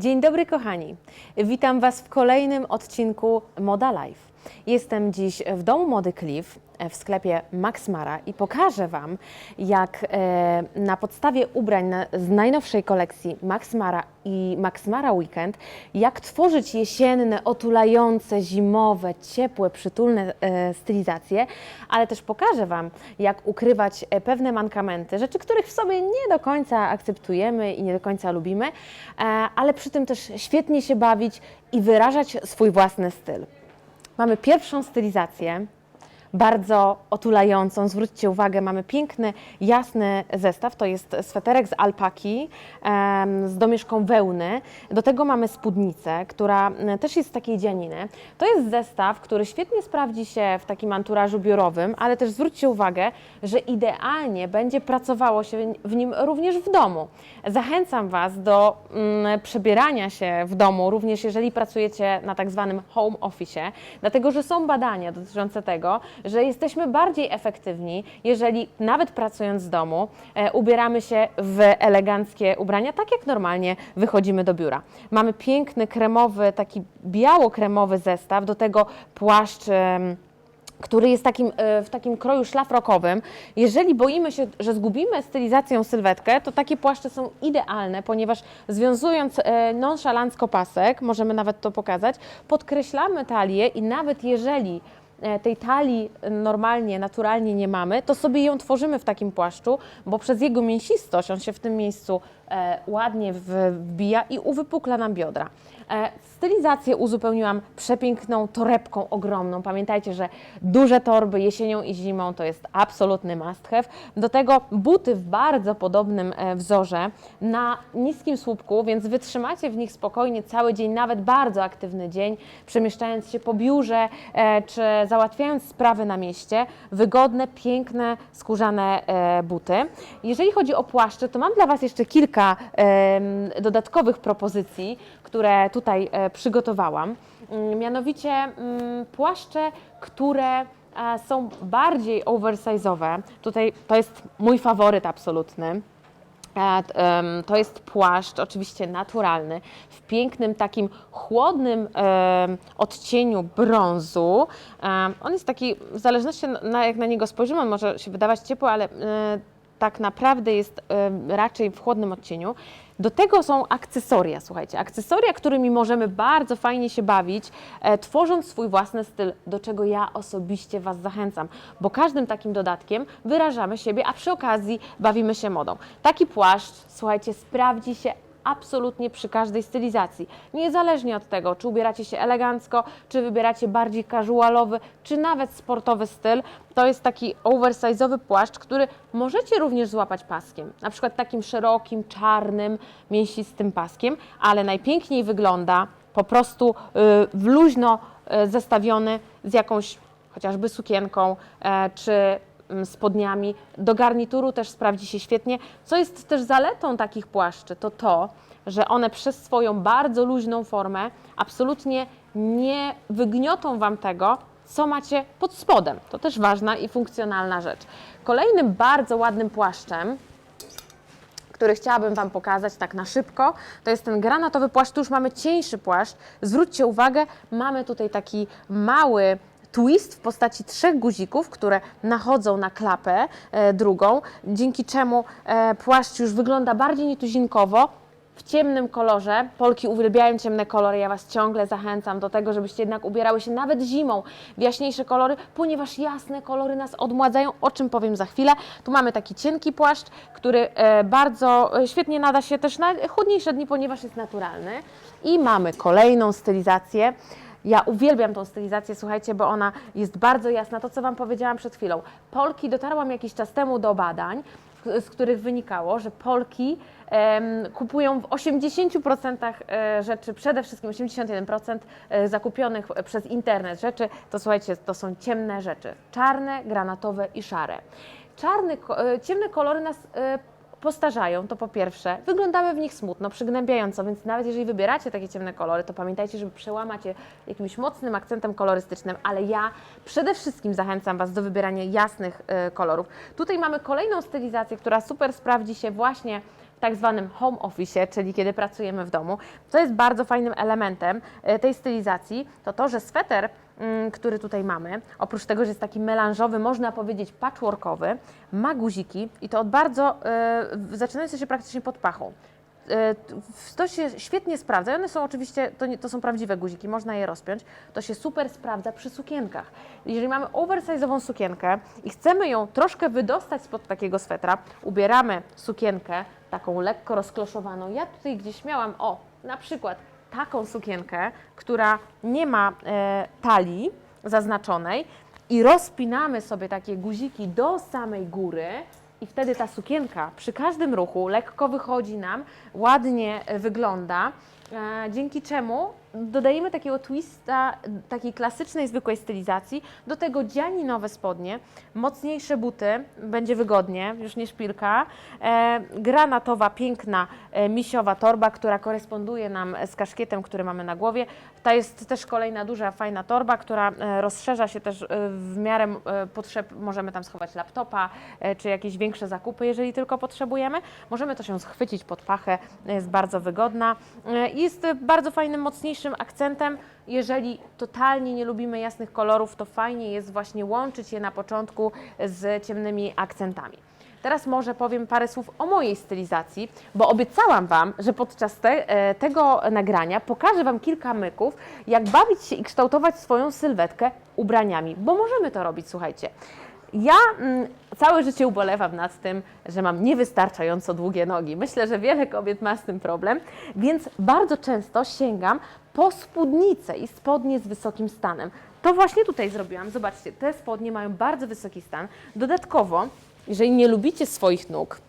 Dzień dobry kochani. Witam Was w kolejnym odcinku Moda Life. Jestem dziś w domu mody Cliff w sklepie Max Mara i pokażę Wam, jak e, na podstawie ubrań z najnowszej kolekcji Max Mara i Max Mara Weekend, jak tworzyć jesienne, otulające, zimowe, ciepłe, przytulne e, stylizacje, ale też pokażę Wam, jak ukrywać e, pewne mankamenty, rzeczy, których w sobie nie do końca akceptujemy i nie do końca lubimy, e, ale przy tym też świetnie się bawić i wyrażać swój własny styl. Mamy pierwszą stylizację, bardzo otulającą. Zwróćcie uwagę, mamy piękny, jasny zestaw. To jest sweterek z alpaki z domieszką wełny. Do tego mamy spódnicę, która też jest z takiej dzianiny. To jest zestaw, który świetnie sprawdzi się w takim anturażu biurowym, ale też zwróćcie uwagę, że idealnie będzie pracowało się w nim również w domu. Zachęcam Was do mm, przebierania się w domu, również jeżeli pracujecie na tak zwanym home office, dlatego że są badania dotyczące tego, że jesteśmy bardziej efektywni, jeżeli nawet pracując z domu, e, ubieramy się w eleganckie ubrania, tak jak normalnie wychodzimy do biura. Mamy piękny, kremowy, taki biało-kremowy zestaw, do tego płaszcz. em, który jest takim, e, w takim kroju szlafrokowym. Jeżeli boimy się, że zgubimy stylizacją sylwetkę, to takie płaszcze są idealne, ponieważ związując e, nonszalancko pasek, możemy nawet to pokazać, podkreślamy talię i nawet jeżeli e, tej talii normalnie, naturalnie nie mamy, to sobie ją tworzymy w takim płaszczu, bo przez jego mięsistość on się w tym miejscu e, ładnie wbija i uwypukla nam biodra. E, Stylizację uzupełniłam przepiękną torebką ogromną. Pamiętajcie, że duże torby jesienią i zimą to jest absolutny must have. Do tego buty w bardzo podobnym e, wzorze na niskim słupku, więc wytrzymacie w nich spokojnie cały dzień, nawet bardzo aktywny dzień, przemieszczając się po biurze e, czy załatwiając sprawy na mieście. Wygodne, piękne, skórzane buty. Jeżeli chodzi o płaszcze, to mam dla Was jeszcze kilka dodatkowych propozycji, które tutaj e, przygotowałam. Mm, Mianowicie mm, płaszcze, które e, są bardziej oversize'owe. Tutaj to jest mój faworyt absolutny. E, To jest płaszcz, oczywiście naturalny, w pięknym takim chłodnym odcieniu brązu. On jest taki, w zależności jak na niego spojrzymy, on może się wydawać ciepły, ale tak naprawdę jest raczej w chłodnym odcieniu. Do tego są akcesoria, słuchajcie, akcesoria, którymi możemy bardzo fajnie się bawić, e, tworząc swój własny styl, do czego ja osobiście Was zachęcam, bo każdym takim dodatkiem wyrażamy siebie, a przy okazji bawimy się modą. Taki płaszcz, słuchajcie, sprawdzi się absolutnie przy każdej stylizacji. Niezależnie od tego, czy ubieracie się elegancko, czy wybieracie bardziej casualowy, czy nawet sportowy styl, to jest taki oversize'owy płaszcz, który możecie również złapać paskiem. Na przykład takim szerokim, czarnym, mięsistym paskiem, ale najpiękniej wygląda po prostu y, w luźno y, zestawiony z jakąś chociażby sukienką e, czy spodniami. Do garnituru też sprawdzi się świetnie. Co jest też zaletą takich płaszczy, to to, że one przez swoją bardzo luźną formę absolutnie nie wygniotą Wam tego, co macie pod spodem. To też ważna i funkcjonalna rzecz. Kolejnym bardzo ładnym płaszczem, który chciałabym Wam pokazać tak na szybko. To jest ten granatowy płaszcz. Tu już mamy cieńszy płaszcz. Zwróćcie uwagę, mamy tutaj taki mały twist w postaci trzech guzików, które nachodzą na klapę e, drugą, dzięki czemu e, płaszcz już wygląda bardziej nietuzinkowo, w ciemnym kolorze. Polki uwielbiają ciemne kolory. Ja Was ciągle zachęcam do tego, żebyście jednak ubierały się nawet zimą w jaśniejsze kolory, ponieważ jasne kolory nas odmładzają, o czym powiem za chwilę. Tu mamy taki cienki płaszcz, który e, bardzo świetnie nada się też na chłodniejsze dni, ponieważ jest naturalny. I mamy kolejną stylizację. Ja uwielbiam tą stylizację, słuchajcie, bo ona jest bardzo jasna. To, co Wam powiedziałam przed chwilą. Polki, dotarłam jakiś czas temu do badań, z których wynikało, że Polki em, kupują w 80% e, rzeczy, przede wszystkim 81% e, zakupionych przez internet rzeczy, to słuchajcie, to są ciemne rzeczy. Czarne, granatowe i szare. Czarny, e, ciemne kolory nas postarzają, to po pierwsze, wyglądamy w nich smutno, przygnębiająco, więc nawet jeżeli wybieracie takie ciemne kolory, to pamiętajcie, żeby przełamać je jakimś mocnym akcentem kolorystycznym, ale ja przede wszystkim zachęcam Was do wybierania jasnych e, kolorów. Tutaj mamy kolejną stylizację, która super sprawdzi się właśnie tak zwanym home office, czyli kiedy pracujemy w domu. Co jest bardzo fajnym elementem e, tej stylizacji, to to, że sweter, mm, który tutaj mamy, oprócz tego, że jest taki melanżowy, można powiedzieć patchworkowy, ma guziki i to od bardzo, e, zaczynające się praktycznie pod pachą. E, To się świetnie sprawdza. One są oczywiście, to, nie, to są prawdziwe guziki, można je rozpiąć. To się super sprawdza przy sukienkach. Jeżeli mamy oversize'ową sukienkę i chcemy ją troszkę wydostać spod takiego swetra, ubieramy sukienkę taką lekko rozkloszowaną. Ja tutaj gdzieś miałam, o, na przykład taką sukienkę, która nie ma e, talii zaznaczonej i rozpinamy sobie takie guziki do samej góry, i wtedy ta sukienka przy każdym ruchu lekko wychodzi nam, ładnie e, wygląda, e, dzięki czemu dodajemy takiego twista, takiej klasycznej, zwykłej stylizacji, do tego dzianinowe spodnie, mocniejsze buty, będzie wygodnie, już nie szpilka, e, granatowa, piękna, e, misiowa torba, która koresponduje nam z kaszkietem, który mamy na głowie. Ta jest też kolejna duża, fajna torba, która e, rozszerza się też e, w miarę e, potrzeb. Możemy tam schować laptopa, e, czy jakieś większe zakupy, jeżeli tylko potrzebujemy. Możemy to się schwycić pod pachę, jest bardzo wygodna. E, Jest e, bardzo fajnym, mocniejszym akcentem. Jeżeli totalnie nie lubimy jasnych kolorów, to fajnie jest właśnie łączyć je na początku z ciemnymi akcentami. Teraz może powiem parę słów o mojej stylizacji, bo obiecałam Wam, że podczas te, e, tego nagrania pokażę Wam kilka myków, jak bawić się i kształtować swoją sylwetkę ubraniami, bo możemy to robić, słuchajcie. Ja mm, całe życie ubolewam nad tym, że mam niewystarczająco długie nogi. Myślę, że wiele kobiet ma z tym problem, więc bardzo często sięgam po spódnice i spodnie z wysokim stanem. To właśnie tutaj zrobiłam. Zobaczcie, te spodnie mają bardzo wysoki stan. Dodatkowo, jeżeli nie lubicie swoich nóg,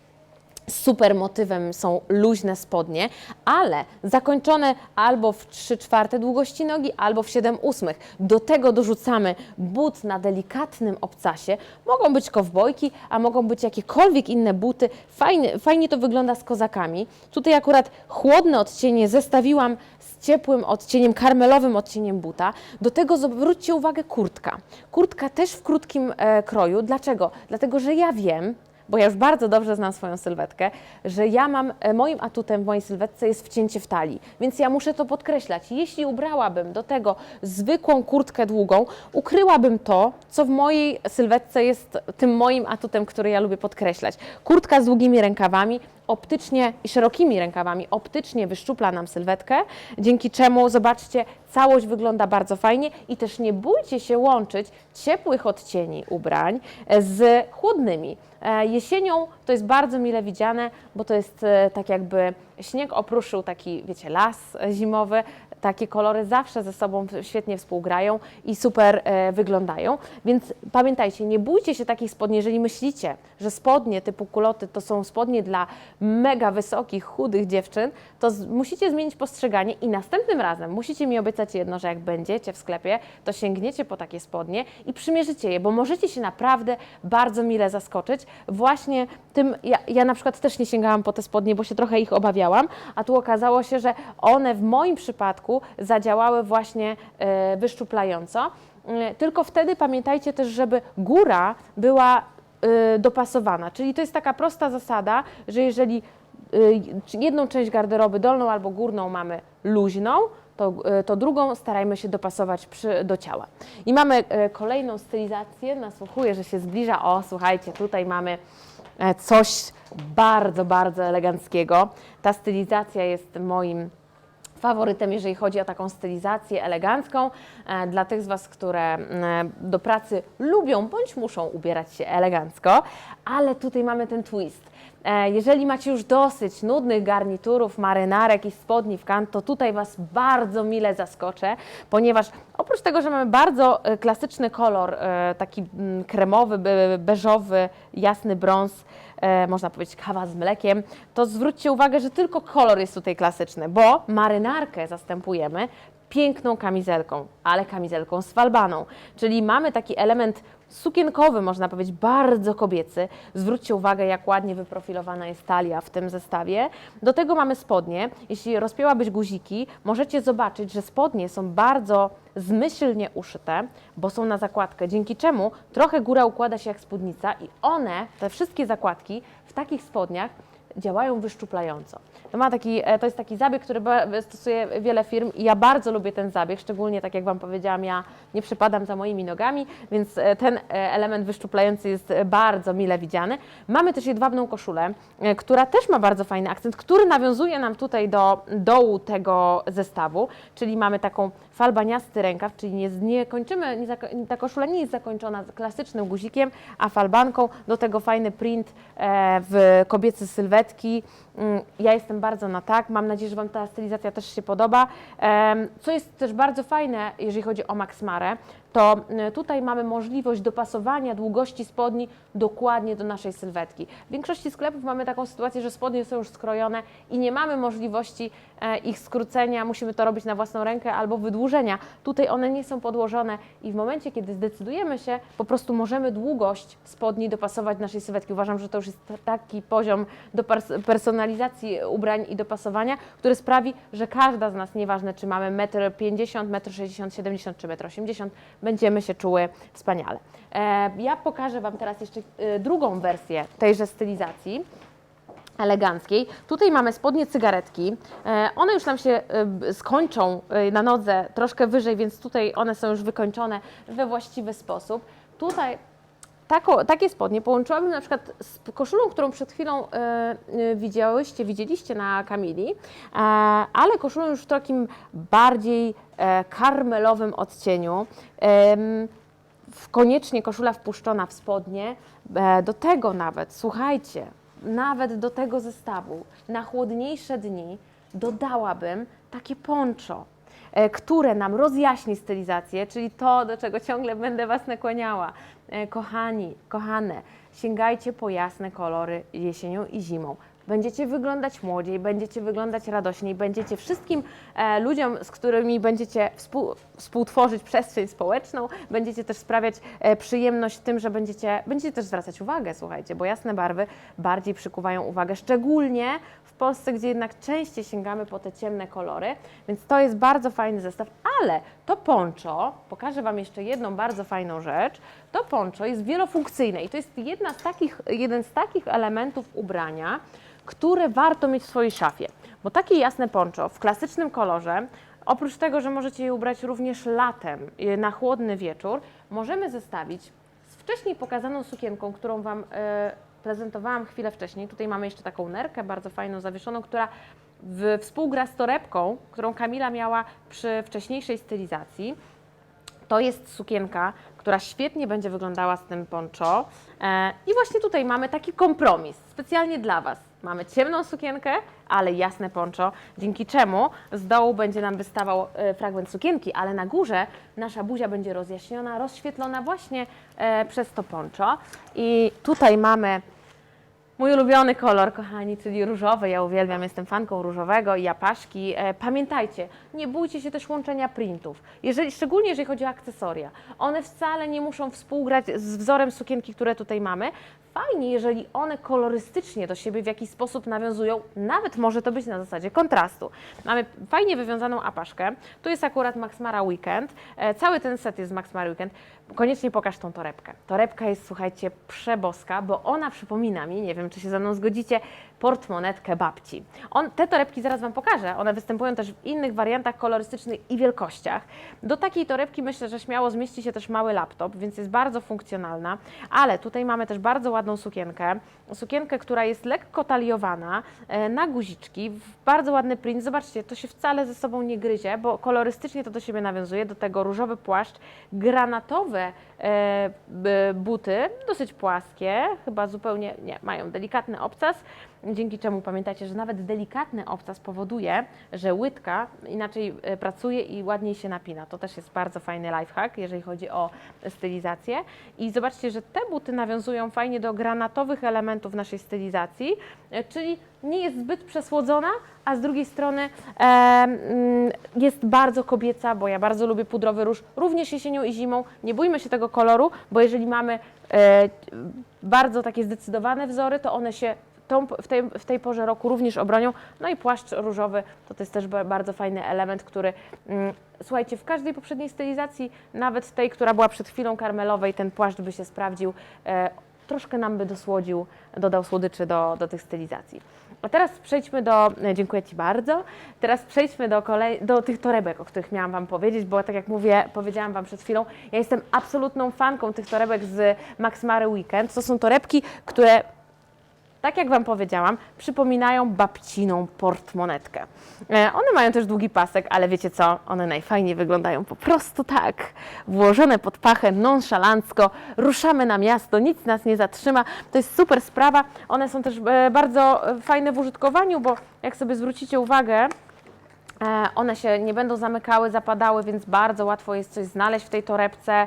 super motywem są luźne spodnie, ale zakończone albo w 3 czwarte długości nogi, albo w 7 ósmych. Do tego dorzucamy but na delikatnym obcasie. Mogą być kowbojki, a mogą być jakiekolwiek inne buty. Fajnie, fajnie to wygląda z kozakami. Tutaj akurat chłodne odcienie zestawiłam z ciepłym odcieniem, karmelowym odcieniem buta. Do tego zwróćcie uwagę kurtka. Kurtka też w krótkim e, kroju. Dlaczego? Dlatego, że ja wiem, bo ja już bardzo dobrze znam swoją sylwetkę, że ja mam, e, moim atutem w mojej sylwetce jest wcięcie w talii, więc ja muszę to podkreślać. Jeśli ubrałabym do tego zwykłą kurtkę długą, ukryłabym to, co w mojej sylwetce jest tym moim atutem, który ja lubię podkreślać. Kurtka z długimi rękawami, optycznie i szerokimi rękawami, optycznie wyszczupla nam sylwetkę, dzięki czemu, zobaczcie, całość wygląda bardzo fajnie i też nie bójcie się łączyć ciepłych odcieni ubrań e, z chłodnymi. E, Jesienią to jest bardzo mile widziane, bo to jest e, tak jakby śnieg opruszył taki, wiecie, las zimowy. Takie kolory zawsze ze sobą świetnie współgrają i super e, wyglądają. Więc pamiętajcie, nie bójcie się takich spodni, jeżeli myślicie, że spodnie typu kuloty to są spodnie dla mega wysokich, chudych dziewczyn, to musicie zmienić postrzeganie i następnym razem musicie mi obiecać jedno, że jak będziecie w sklepie, to sięgniecie po takie spodnie i przymierzycie je, bo możecie się naprawdę bardzo mile zaskoczyć właśnie tym, ja, ja na przykład też nie sięgałam po te spodnie, bo się trochę ich obawiałam, a tu okazało się, że one w moim przypadku zadziałały właśnie e, wyszczuplająco. E, Tylko wtedy pamiętajcie też, żeby góra była e, dopasowana, czyli to jest taka prosta zasada, że jeżeli jedną część garderoby, dolną albo górną mamy luźną, to, to drugą starajmy się dopasować przy, do ciała. I mamy kolejną stylizację, nasłuchuję, że się zbliża. O, słuchajcie, tutaj mamy coś bardzo, bardzo eleganckiego. Ta stylizacja jest moim faworytem, jeżeli chodzi o taką stylizację elegancką. E, Dla tych z Was, które mm, do pracy lubią bądź muszą ubierać się elegancko, ale tutaj mamy ten twist. E, Jeżeli macie już dosyć nudnych garniturów, marynarek i spodni w kant, to tutaj Was bardzo mile zaskoczę, ponieważ oprócz tego, że mamy bardzo e, klasyczny kolor, e, taki mm, kremowy, be- beżowy, jasny brąz, można powiedzieć kawa z mlekiem, to zwróćcie uwagę, że tylko kolor jest tutaj klasyczny, bo marynarkę zastępujemy piękną kamizelką, ale kamizelką z falbaną, czyli mamy taki element sukienkowy, można powiedzieć, bardzo kobiecy. Zwróćcie uwagę, jak ładnie wyprofilowana jest talia w tym zestawie. Do tego mamy spodnie. Jeśli rozpięłabyś guziki, możecie zobaczyć, że spodnie są bardzo zmyślnie uszyte, bo są na zakładkę, dzięki czemu trochę góra układa się jak spódnica i one, te wszystkie zakładki w takich spodniach działają wyszczuplająco. To, ma taki, e, to jest taki zabieg, który stosuje wiele firm i ja bardzo lubię ten zabieg, szczególnie tak jak Wam powiedziałam, ja nie przypadam za moimi nogami, więc e, ten e, element wyszczuplający jest bardzo mile widziany. Mamy też jedwabną koszulę, która też ma bardzo fajny akcent, który nawiązuje nam tutaj do dołu tego zestawu, czyli mamy taką falbaniasty rękaw, czyli nie, nie kończymy, nie ta koszula nie jest zakończona klasycznym guzikiem, a falbanką, do tego fajny print e, w kobiece sylwetki. Mm, Ja jestem bardzo na tak, mam nadzieję, że Wam ta stylizacja też się podoba. Co jest też bardzo fajne, jeżeli chodzi o Max Mare, to y, tutaj mamy możliwość dopasowania długości spodni dokładnie do naszej sylwetki. W większości sklepów mamy taką sytuację, że spodnie są już skrojone i nie mamy możliwości e, ich skrócenia, musimy to robić na własną rękę albo wydłużenia. Tutaj one nie są podłożone i w momencie, kiedy zdecydujemy się, po prostu możemy długość spodni dopasować do naszej sylwetki. Uważam, że to już jest taki poziom do pers- personalizacji ubrań i dopasowania, który sprawi, że każda z nas, nieważne czy mamy 1,50 m, 1,60 m, 70 czy 1,80 m, będziemy się czuły wspaniale. E, ja pokażę Wam teraz jeszcze e, drugą wersję tejże stylizacji eleganckiej. Tutaj mamy spodnie cygaretki. E, One już nam się skończą na nodze troszkę wyżej, więc tutaj one są już wykończone we właściwy sposób. Tutaj tako, takie spodnie połączyłabym na przykład z koszulą, którą przed chwilą e, e, widziałyście, widzieliście na Kamili, e, ale koszulą już w takim bardziej e, karmelowym odcieniu. W- koniecznie koszula wpuszczona w spodnie. E, Do tego nawet, słuchajcie, nawet do tego zestawu na chłodniejsze dni dodałabym takie poncho, e, które nam rozjaśni stylizację, czyli to, do czego ciągle będę Was nakłaniała. E, Kochani, kochane, sięgajcie po jasne kolory jesienią i zimą. Będziecie wyglądać młodziej, będziecie wyglądać radośniej, będziecie wszystkim e, ludziom, z którymi będziecie współ, współtworzyć przestrzeń społeczną, będziecie też sprawiać e, przyjemność tym, że będziecie, będziecie też zwracać uwagę, słuchajcie, bo jasne barwy bardziej przykuwają uwagę, szczególnie Polsce, gdzie jednak częściej sięgamy po te ciemne kolory, więc to jest bardzo fajny zestaw, ale to poncho, pokażę Wam jeszcze jedną bardzo fajną rzecz, to poncho jest wielofunkcyjne i to jest jedna z takich, jeden z takich elementów ubrania, które warto mieć w swojej szafie. Bo takie jasne poncho w klasycznym kolorze, oprócz tego, że możecie je ubrać również latem y, na chłodny wieczór, możemy zestawić z wcześniej pokazaną sukienką, którą Wam e, prezentowałam chwilę wcześniej. Tutaj mamy jeszcze taką nerkę bardzo fajną, zawieszoną, która w, współgra z torebką, którą Kamila miała przy wcześniejszej stylizacji. To jest sukienka, która świetnie będzie wyglądała z tym poncho. E, I właśnie tutaj mamy taki kompromis, specjalnie dla Was. Mamy ciemną sukienkę, ale jasne poncho, dzięki czemu z dołu będzie nam wystawał e, fragment sukienki, ale na górze nasza buzia będzie rozjaśniona, rozświetlona właśnie e, przez to poncho. I tutaj mamy Mój ulubiony kolor, kochani, czyli różowy. Ja uwielbiam, jestem fanką różowego i apaszki. E, pamiętajcie, nie bójcie się też łączenia printów. Jeżeli, szczególnie jeżeli chodzi o akcesoria. One wcale nie muszą współgrać z wzorem sukienki, które tutaj mamy. Fajnie, jeżeli one kolorystycznie do siebie w jakiś sposób nawiązują, nawet może to być na zasadzie kontrastu. Mamy fajnie wywiązaną apaszkę. Tu jest akurat Max Mara Weekend. E, cały ten set jest Max Mara Weekend. Koniecznie pokaż tą torebkę. Torebka jest, słuchajcie, przeboska, bo ona przypomina mi, nie wiem, czy się ze mną zgodzicie, portmonetkę babci. On, te torebki zaraz Wam pokażę. One występują też w innych wariantach kolorystycznych i wielkościach. Do takiej torebki myślę, że śmiało zmieści się też mały laptop, więc jest bardzo funkcjonalna. Ale tutaj mamy też bardzo ładną sukienkę. Sukienkę, która jest lekko taliowana e, na guziczki, w bardzo ładny print. Zobaczcie, to się wcale ze sobą nie gryzie, bo kolorystycznie to do siebie nawiązuje. Do tego różowy płaszcz, granatowe e, buty, dosyć płaskie, chyba zupełnie nie, mają delikatny obcas, dzięki czemu pamiętajcie, że nawet delikatny obcas powoduje, że łydka inaczej e, pracuje i ładniej się napina. To też jest bardzo fajny lifehack, jeżeli chodzi o stylizację. I zobaczcie, że te buty nawiązują fajnie do granatowych elementów naszej stylizacji, e, czyli nie jest zbyt przesłodzona, a z drugiej strony e, mm, jest bardzo kobieca, bo ja bardzo lubię pudrowy róż, również jesienią i zimą. Nie bójmy się tego koloru, bo jeżeli mamy e, bardzo takie zdecydowane wzory, to one się tą, w, tej, w tej porze roku również obronią. No i płaszcz różowy to, to jest też ba- bardzo fajny element, który mm, słuchajcie, w każdej poprzedniej stylizacji, nawet tej, która była przed chwilą karmelowej, ten płaszcz by się sprawdził. E, troszkę nam by dosłodził, dodał słodyczy do, do tych stylizacji. A teraz przejdźmy do, dziękuję Ci bardzo, teraz przejdźmy do, kolej, do tych torebek, o których miałam Wam powiedzieć, bo tak jak mówię, powiedziałam Wam przed chwilą, ja jestem absolutną fanką tych torebek z Max Mare Weekend. To są torebki, które tak jak Wam powiedziałam, przypominają babciną portmonetkę. E, One mają też długi pasek, ale wiecie co? One najfajniej wyglądają po prostu tak. Włożone pod pachę, nonszalancko, ruszamy na miasto, nic nas nie zatrzyma. To jest super sprawa. One są też e, bardzo fajne w użytkowaniu, bo jak sobie zwrócicie uwagę, E, One się nie będą zamykały, zapadały, więc bardzo łatwo jest coś znaleźć w tej torebce.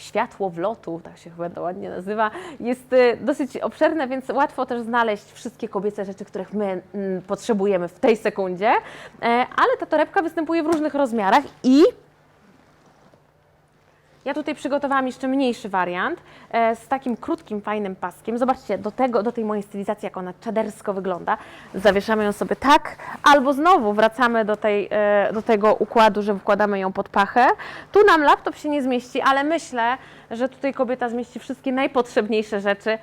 Światło wlotu, tak się chyba to ładnie nazywa, jest e, dosyć obszerne, więc łatwo też znaleźć wszystkie kobiece rzeczy, których my mm, potrzebujemy w tej sekundzie. E, Ale ta torebka występuje w różnych rozmiarach i ja tutaj przygotowałam jeszcze mniejszy wariant e, z takim krótkim, fajnym paskiem. Zobaczcie, do, tego, do tej mojej stylizacji, jak ona czadersko wygląda. Zawieszamy ją sobie tak, albo znowu wracamy do, tej, e, do tego układu, że wkładamy ją pod pachę. Tu nam laptop się nie zmieści, ale myślę, że tutaj kobieta zmieści wszystkie najpotrzebniejsze rzeczy.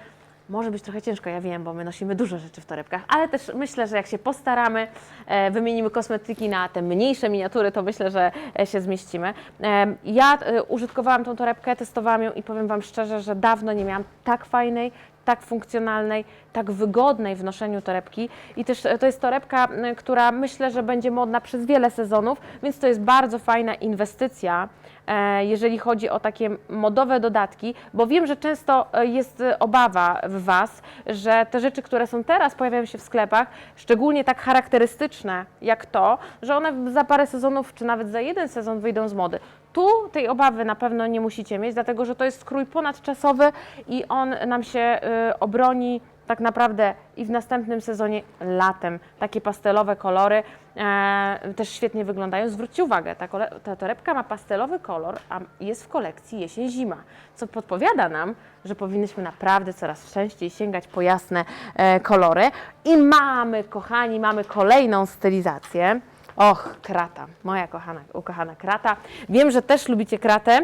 Może być trochę ciężko, ja wiem, bo my nosimy dużo rzeczy w torebkach, ale też myślę, że jak się postaramy, e, wymienimy kosmetyki na te mniejsze miniatury, to myślę, że e, się zmieścimy. E, ja e, użytkowałam tą torebkę, testowałam ją i powiem Wam szczerze, że dawno nie miałam tak fajnej, tak funkcjonalnej, tak wygodnej w noszeniu torebki. I też to jest torebka, m, która myślę, że będzie modna przez wiele sezonów, więc to jest bardzo fajna inwestycja, e, jeżeli chodzi o takie modowe dodatki, bo wiem, że często e, jest e, obawa w Was, że te rzeczy, które są teraz, pojawiają się w sklepach, szczególnie tak charakterystyczne jak to, że one za parę sezonów, czy nawet za jeden sezon wyjdą z mody. Tu tej obawy na pewno nie musicie mieć, dlatego że to jest skrój ponadczasowy i on nam się y, obroni tak naprawdę i w następnym sezonie latem. Takie pastelowe kolory e, też świetnie wyglądają. Zwróćcie uwagę, ta, kole, ta torebka ma pastelowy kolor, a jest w kolekcji jesień-zima, co podpowiada nam, że powinniśmy naprawdę coraz częściej sięgać po jasne e, kolory. I mamy, kochani, mamy kolejną stylizację. Och, krata, moja kochana, ukochana krata. Wiem, że też lubicie kratę.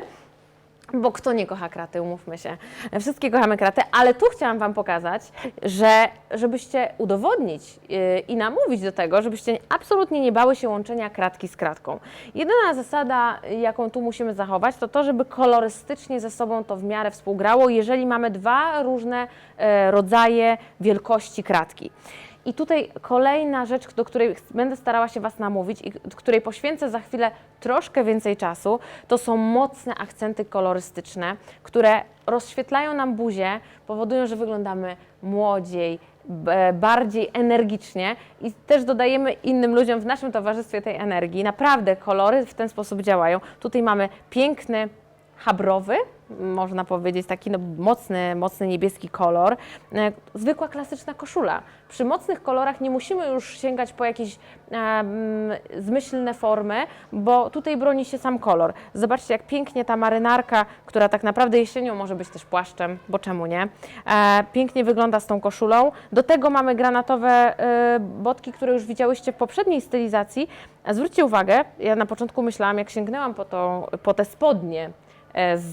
Bo kto nie kocha kraty, umówmy się. Wszystkie kochamy kratę, ale tu chciałam Wam pokazać, że żebyście udowodnić yy, i namówić do tego, żebyście absolutnie nie bały się łączenia kratki z kratką. Jedyna zasada, jaką tu musimy zachować, to to, żeby kolorystycznie ze sobą to w miarę współgrało, jeżeli mamy dwa różne e, rodzaje wielkości kratki. I tutaj kolejna rzecz, do której będę starała się Was namówić i której poświęcę za chwilę troszkę więcej czasu, to są mocne akcenty kolorystyczne, które rozświetlają nam buzię, powodują, że wyglądamy młodziej, bardziej energicznie i też dodajemy innym ludziom w naszym towarzystwie tej energii. Naprawdę kolory w ten sposób działają. Tutaj mamy piękny habrowy, można powiedzieć, taki no, mocny, mocny niebieski kolor. E, Zwykła klasyczna koszula. Przy mocnych kolorach nie musimy już sięgać po jakieś em, zmyślne formy, bo tutaj broni się sam kolor. Zobaczcie, jak pięknie ta marynarka, która tak naprawdę jesienią może być też płaszczem, bo czemu nie, e, pięknie wygląda z tą koszulą. Do tego mamy granatowe e, botki, które już widziałyście w poprzedniej stylizacji. Zwróćcie uwagę, ja na początku myślałam, jak sięgnęłam po, to, po te spodnie, z,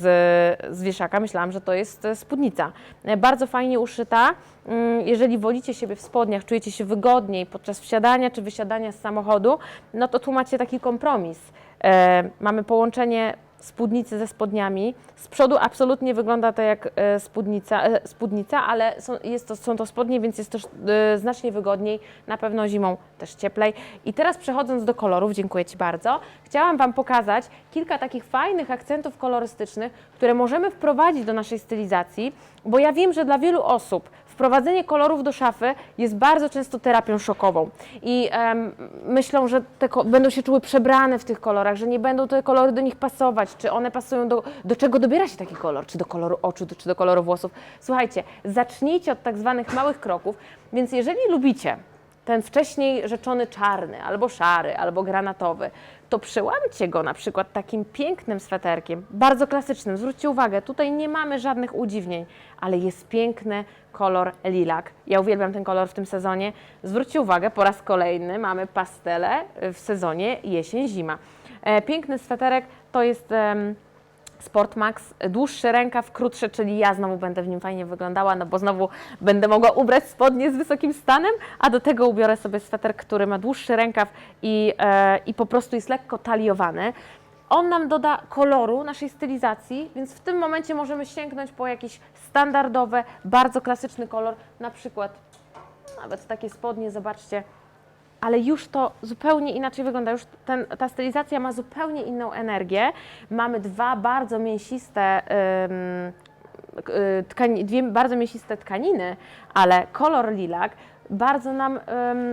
z wieszaka. Myślałam, że to jest e, spódnica. E, Bardzo fajnie uszyta. Mm, Jeżeli wolicie siebie w spodniach, czujecie się wygodniej podczas wsiadania czy wysiadania z samochodu, no to tu macie taki kompromis. E, Mamy połączenie spódnicy ze spodniami. Z przodu absolutnie wygląda to jak e, spódnica, e, spódnica ale są, jest to, są to spodnie, więc jest też e, znacznie wygodniej, na pewno zimą też cieplej. I teraz przechodząc do kolorów, dziękuję Ci bardzo, chciałam Wam pokazać kilka takich fajnych akcentów kolorystycznych, które możemy wprowadzić do naszej stylizacji, bo ja wiem, że dla wielu osób wprowadzenie kolorów do szafy jest bardzo często terapią szokową. I em, myślą, że będą się czuły przebrane w tych kolorach, że nie będą te kolory do nich pasować, czy one pasują do, do czego dobiera się taki kolor, czy do koloru oczu, czy do koloru włosów. Słuchajcie, zacznijcie od tak zwanych małych kroków, więc jeżeli lubicie ten wcześniej rzeczony czarny, albo szary, albo granatowy, to przełamcie go na przykład takim pięknym sweterkiem, bardzo klasycznym. Zwróćcie uwagę, tutaj nie mamy żadnych udziwnień, ale jest piękny kolor lilak. Ja uwielbiam ten kolor w tym sezonie. Zwróćcie uwagę, po raz kolejny mamy pastele w sezonie jesień-zima. E, Piękny sweterek to jest em, Sport Max, dłuższy rękaw, krótszy, czyli ja znowu będę w nim fajnie wyglądała, no bo znowu będę mogła ubrać spodnie z wysokim stanem, a do tego ubiorę sobie sweter, który ma dłuższy rękaw i, e, i po prostu jest lekko taliowany. On nam doda koloru naszej stylizacji, więc w tym momencie możemy sięgnąć po jakiś standardowy, bardzo klasyczny kolor, na przykład nawet takie spodnie, zobaczcie, ale już to zupełnie inaczej wygląda. Już ten, ta stylizacja ma zupełnie inną energię. Mamy dwa bardzo mięsiste, y, tkani, dwie bardzo mięsiste tkaniny, ale kolor lilak bardzo nam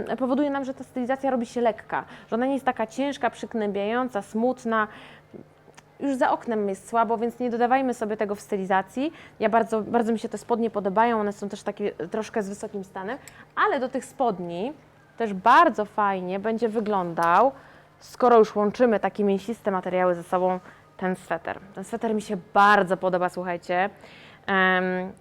ym, powoduje nam, że ta stylizacja robi się lekka, że ona nie jest taka ciężka, przyknębiająca, smutna. Już za oknem jest słabo, więc nie dodawajmy sobie tego w stylizacji. Ja bardzo, bardzo mi się te spodnie podobają, one są też takie troszkę z wysokim stanem, ale do tych spodni też bardzo fajnie będzie wyglądał, skoro już łączymy takie mięsiste materiały ze sobą, ten sweter. Ten sweter mi się bardzo podoba, słuchajcie. Em,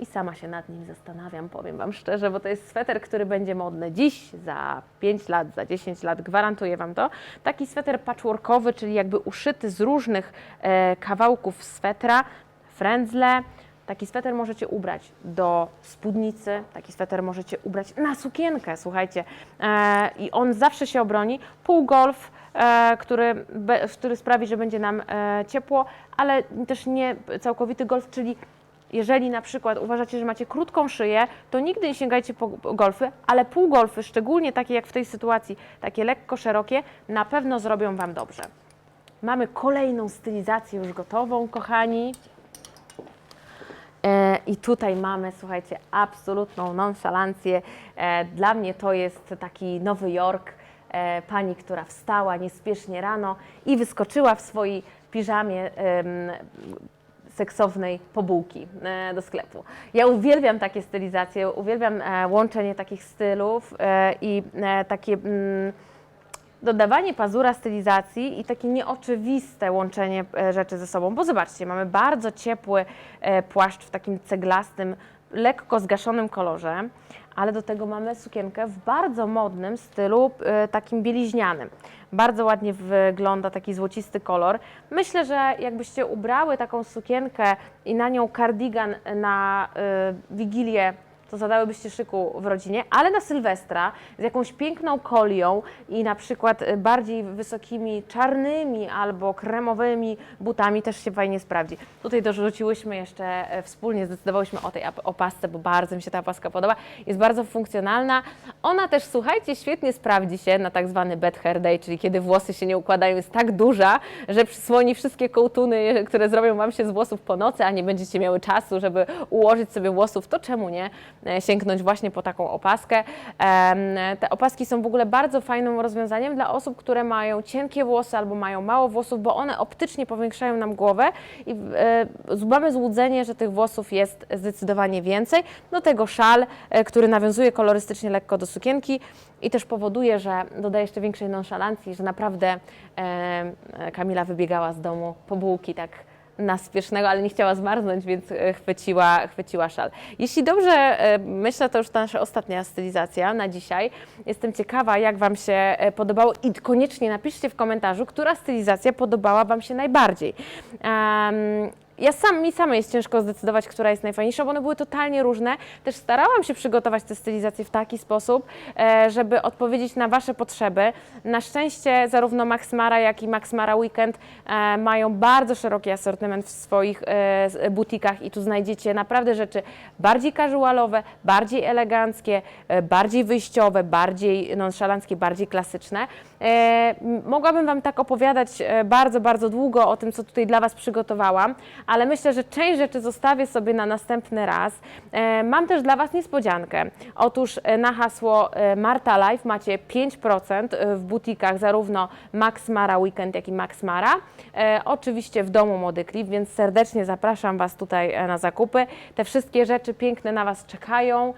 I sama się nad nim zastanawiam, powiem Wam szczerze, bo to jest sweter, który będzie modny dziś, za 5 lat, za 10 lat, gwarantuję Wam to. Taki sweter patchworkowy, czyli jakby uszyty z różnych e, kawałków swetra, frędzle. Taki sweter możecie ubrać do spódnicy, taki sweter możecie ubrać na sukienkę, słuchajcie. E, I on zawsze się obroni. Półgolf, e, który, be, który sprawi, że będzie nam e, ciepło, ale też nie całkowity golf, czyli jeżeli na przykład uważacie, że macie krótką szyję, to nigdy nie sięgajcie po golfy, ale półgolfy, szczególnie takie jak w tej sytuacji, takie lekko szerokie, na pewno zrobią Wam dobrze. Mamy kolejną stylizację już gotową, kochani. E, I tutaj mamy, słuchajcie, absolutną nonszalancję. E, Dla mnie to jest taki Nowy Jork. E, Pani, która wstała niespiesznie rano i wyskoczyła w swojej piżamie seksownej po bułki e, do sklepu. Ja uwielbiam takie stylizacje, uwielbiam łączenie takich stylów i takie mm, dodawanie pazura stylizacji i takie nieoczywiste łączenie e, rzeczy ze sobą. Bo zobaczcie, mamy bardzo ciepły e, płaszcz w takim ceglastym, lekko zgaszonym kolorze, ale do tego mamy sukienkę w bardzo modnym stylu, e, takim bieliźnianym. Bardzo ładnie wygląda taki złocisty kolor. Myślę, że jakbyście ubrały taką sukienkę i na nią kardigan na Wigilię to zadałybyście szyku w rodzinie, ale na Sylwestra z jakąś piękną kolią i na przykład y, bardziej wysokimi czarnymi albo kremowymi butami też się fajnie sprawdzi. Tutaj dorzuciłyśmy jeszcze e, wspólnie, zdecydowałyśmy o tej opasce, bo bardzo mi się ta opaska podoba. Jest bardzo funkcjonalna. Ona też, słuchajcie, świetnie sprawdzi się na tak zwany bad hair day, czyli kiedy włosy się nie układają, jest tak duża, że przysłoni wszystkie kołtuny, które zrobią Wam się z włosów po nocy, a nie będziecie miały czasu, żeby ułożyć sobie włosów, to czemu nie sięgnąć właśnie po taką opaskę. Te opaski są w ogóle bardzo fajnym rozwiązaniem dla osób, które mają cienkie włosy albo mają mało włosów, bo one optycznie powiększają nam głowę i e, mamy złudzenie, że tych włosów jest zdecydowanie więcej. Do tego szal, e, który nawiązuje kolorystycznie lekko do sukienki i też powoduje, że dodaje jeszcze większej nonszalancji, że naprawdę e, Kamila wybiegała z domu po bułki tak na spiesznego, ale nie chciała zmarznąć, więc e, chwyciła, chwyciła szal. Jeśli dobrze e, myślę, to już ta nasza ostatnia stylizacja na dzisiaj. Jestem ciekawa, jak Wam się e, podobało i koniecznie napiszcie w komentarzu, która stylizacja podobała Wam się najbardziej. Em, ja sam, mi samej jest ciężko zdecydować, która jest najfajniejsza, bo one były totalnie różne. Też starałam się przygotować te stylizacje w taki sposób, e, żeby odpowiedzieć na Wasze potrzeby. Na szczęście zarówno Max Mara, jak i Max Mara Weekend e, mają bardzo szeroki asortyment w swoich e, butikach i tu znajdziecie naprawdę rzeczy bardziej casualowe, bardziej eleganckie, bardziej wyjściowe, bardziej nonszalanckie, bardziej klasyczne. Mogłabym Wam tak opowiadać bardzo, bardzo długo o tym, co tutaj dla Was przygotowałam, ale myślę, że część rzeczy zostawię sobie na następny raz. E, Mam też dla Was niespodziankę. Otóż e, na hasło e, Marta Life macie 5% w butikach zarówno Max Mara Weekend, jak i Max Mara. Oczywiście w domu Mody Clip, więc serdecznie zapraszam Was tutaj na zakupy. Te wszystkie rzeczy piękne na Was czekają.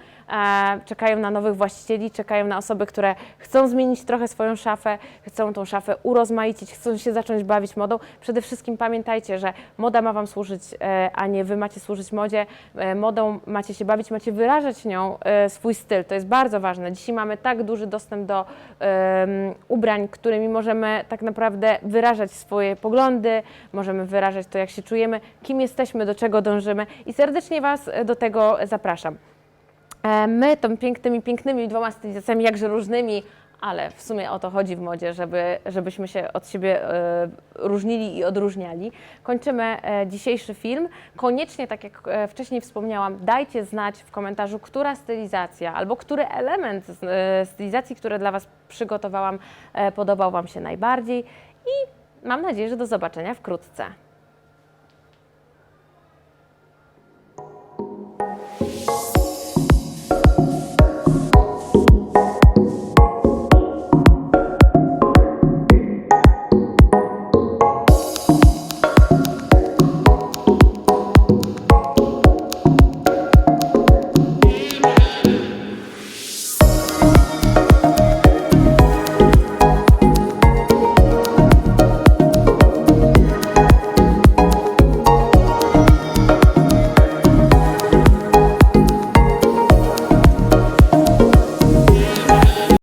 Czekają na nowych właścicieli, czekają na osoby, które chcą zmienić trochę swoją szafę, chcą tą szafę urozmaicić, chcą się zacząć bawić modą. Przede wszystkim pamiętajcie, że moda ma Wam służyć e, a nie Wy macie służyć modzie. E, Modą macie się bawić, macie wyrażać nią e, swój styl. To jest bardzo ważne. Dzisiaj mamy tak duży dostęp do ubrań, którymi możemy tak naprawdę wyrażać swoje poglądy, możemy wyrażać to, jak się czujemy, kim jesteśmy, do czego dążymy i serdecznie Was do tego zapraszam. E, My tą pięknymi, pięknymi dwoma stylizacjami, jakże różnymi, ale w sumie o to chodzi w modzie, żeby, żebyśmy się od siebie e, różnili i odróżniali. Kończymy e, dzisiejszy film. Koniecznie, tak jak wcześniej wspomniałam, dajcie znać w komentarzu, która stylizacja albo który element stylizacji, które dla Was przygotowałam, podobał Wam się najbardziej i mam nadzieję, że do zobaczenia wkrótce.